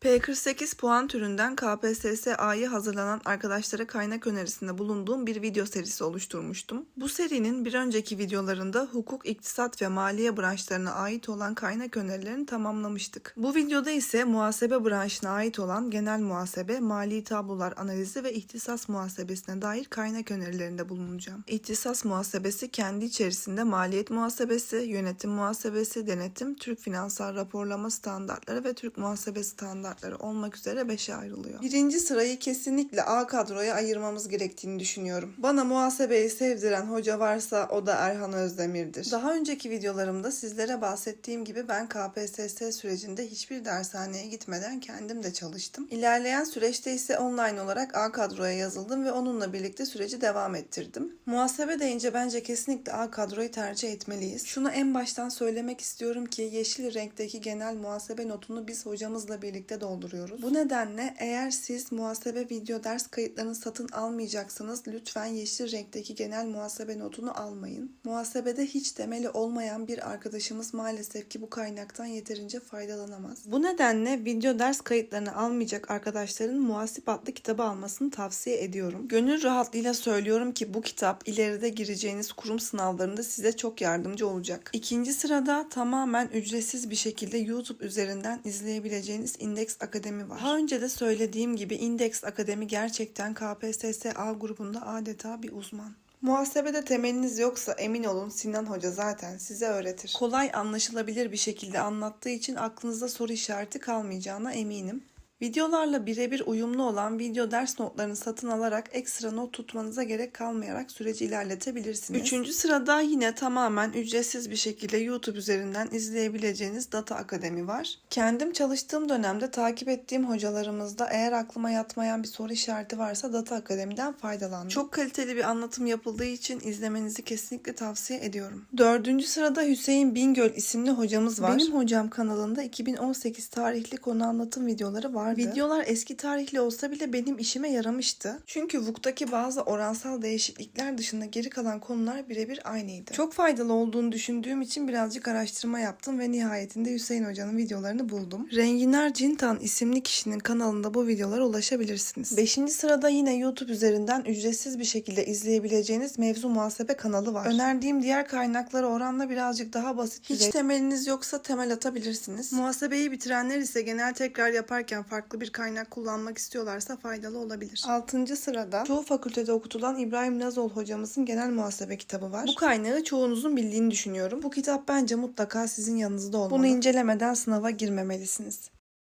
P48 puan türünden KPSS-A'yı hazırlanan arkadaşlara kaynak önerisinde bulunduğum bir video serisi oluşturmuştum. Bu serinin bir önceki videolarında hukuk, iktisat ve maliye branşlarına ait olan kaynak önerilerini tamamlamıştık. Bu videoda ise muhasebe branşına ait olan genel muhasebe, mali tablolar analizi ve ihtisas muhasebesine dair kaynak önerilerinde bulunacağım. İhtisas muhasebesi kendi içerisinde maliyet muhasebesi, yönetim muhasebesi, denetim, Türk finansal raporlama standartları ve Türk muhasebe standartları olmak üzere beşe ayrılıyor. Birinci sırayı kesinlikle A kadroya ayırmamız gerektiğini düşünüyorum. Bana muhasebeyi sevdiren hoca varsa o da Erhan Özdemir'dir. Daha önceki videolarımda sizlere bahsettiğim gibi ben KPSS sürecinde hiçbir dershaneye gitmeden kendim de çalıştım. İlerleyen süreçte ise online olarak A kadroya yazıldım ve onunla birlikte süreci devam ettirdim. Muhasebe deyince bence kesinlikle A kadroyu tercih etmeliyiz. Şunu en baştan söylemek istiyorum ki yeşil renkteki genel muhasebe notunu biz hocamızla birlikte dolduruyoruz. Bu nedenle eğer siz muhasebe video ders kayıtlarını satın almayacaksanız lütfen yeşil renkteki genel muhasebe notunu almayın. Muhasebede hiç temeli olmayan bir arkadaşımız maalesef ki bu kaynaktan yeterince faydalanamaz. Bu nedenle video ders kayıtlarını almayacak arkadaşların Muhasip adlı kitabı almasını tavsiye ediyorum. Gönül rahatlığıyla söylüyorum ki bu kitap ileride gireceğiniz kurum sınavlarında size çok yardımcı olacak. İkinci sırada tamamen ücretsiz bir şekilde YouTube üzerinden izleyebileceğiniz Index Akademi var. Daha önce de söylediğim gibi Index Akademi gerçekten KPSS A grubunda adeta bir uzman. Muhasebede temeliniz yoksa emin olun Sinan Hoca zaten size öğretir. Kolay anlaşılabilir bir şekilde anlattığı için aklınızda soru işareti kalmayacağına eminim. Videolarla birebir uyumlu olan video ders notlarını satın alarak ekstra not tutmanıza gerek kalmayarak süreci ilerletebilirsiniz. Üçüncü sırada yine tamamen ücretsiz bir şekilde YouTube üzerinden izleyebileceğiniz Data Akademi var. Kendim çalıştığım dönemde takip ettiğim hocalarımızda eğer aklıma yatmayan bir soru işareti varsa Data Akademi'den faydalandım. Çok kaliteli bir anlatım yapıldığı için izlemenizi kesinlikle tavsiye ediyorum. Dördüncü sırada Hüseyin Bingöl isimli hocamız var. Benim hocam kanalında 2018 tarihli konu anlatım videoları vardı. Videolar eski tarihli olsa bile benim işime yaramıştı. Çünkü VUK'taki bazı oransal değişiklikler dışında geri kalan konular birebir aynıydı. Çok faydalı olduğunu düşündüğüm için birazcık araştırma yaptım ve nihayetinde Hüseyin Hoca'nın videolarını buldum. Renginar Cintan isimli kişinin kanalında bu videolara ulaşabilirsiniz. Beşinci sırada yine YouTube üzerinden ücretsiz bir şekilde izleyebileceğiniz mevzu muhasebe kanalı var. Önerdiğim diğer kaynaklara oranla birazcık daha basit. Hiç temeliniz yoksa temel atabilirsiniz. Muhasebeyi bitirenler ise genel tekrar yaparken farklı bir kaynak kullanmak istiyorlarsa faydalı olabilir. Altıncı sırada çoğu fakültede okutulan İbrahim Nazol hocamızın genel muhasebe kitabı var. Bu kaynağı çoğunuzun bildiğini düşünüyorum. Bu kitap bence mutlaka sizin yanınızda olmalı. Bunu incelemeden sınava girmemelisiniz.